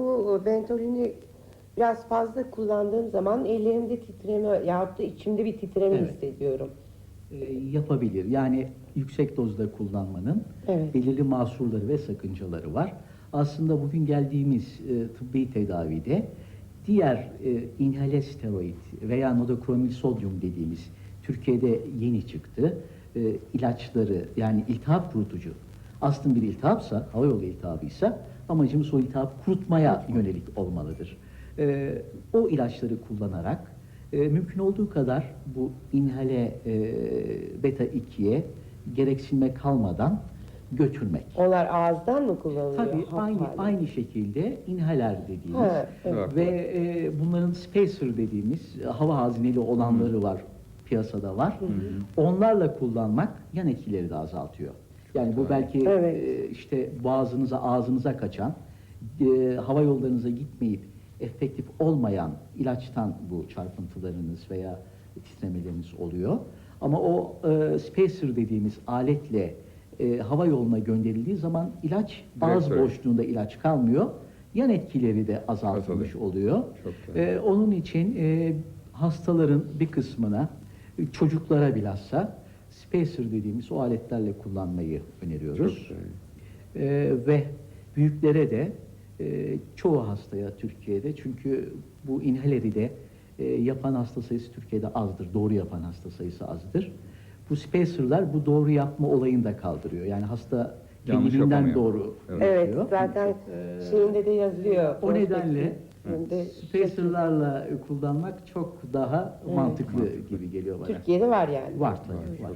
Bu Ventolini biraz fazla kullandığım zaman ellerimde titreme yahut da içimde bir titreme Evet. hissediyorum. e, yapabilir. Yani yüksek dozda kullanmanın Evet. belirli mahsurları ve sakıncaları var. Aslında bugün geldiğimiz e, tıbbi tedavide diğer e, inhale steroid veya nodokromil sodyum dediğimiz Türkiye'de yeni çıktı e, ilaçları yani iltihap kurutucu aslında bir iltihapsa, hava yolu iltihabıysa amacımız o iltihabı kurutmaya yönelik olmalıdır. E, o ilaçları kullanarak e, mümkün olduğu kadar bu inhale e, beta 2'ye gereksinme kalmadan götürmek. Onlar ağızdan mı kullanılıyor? Tabii hap aynı aynı şekilde inhaler dediğimiz Ha, evet. ve e, bunların spacer dediğimiz hava hazineli olanları var piyasada var. Onlarla kullanmak yan etkileri de azaltıyor. Yani bu belki Evet. e, işte boğazınıza ağzınıza kaçan e, hava yollarınıza gitmeyip efektif olmayan ilaçtan bu çarpıntılarınız veya titremeleriniz oluyor. Ama o e, spacer dediğimiz aletle e, hava yoluna gönderildiği zaman ilaç ağız öyle. boşluğunda ilaç kalmıyor. Yan etkileri de azaltılmış Azalıyor. oluyor. Çok güzel. E, onun için e, hastaların bir kısmına e, çocuklara bilhassa spacer dediğimiz o aletlerle kullanmayı öneriyoruz. Ee, ve büyüklere de e, çoğu hastaya Türkiye'de çünkü bu inhaleri de e, yapan hasta sayısı Türkiye'de azdır. Doğru yapan hasta sayısı azdır. Bu spacerlar bu doğru yapma olayını da kaldırıyor. Yani hasta Yanlış kendiliğinden yapamıyor. doğru Evet. Evet, yapıyor. zaten Ee, şeyinde de yazıyor. O nedenle prospektinde. spacerlarla kullanmak çok daha mantıklı gibi geliyor bana. Türkiye'de var yani. Var tabii var.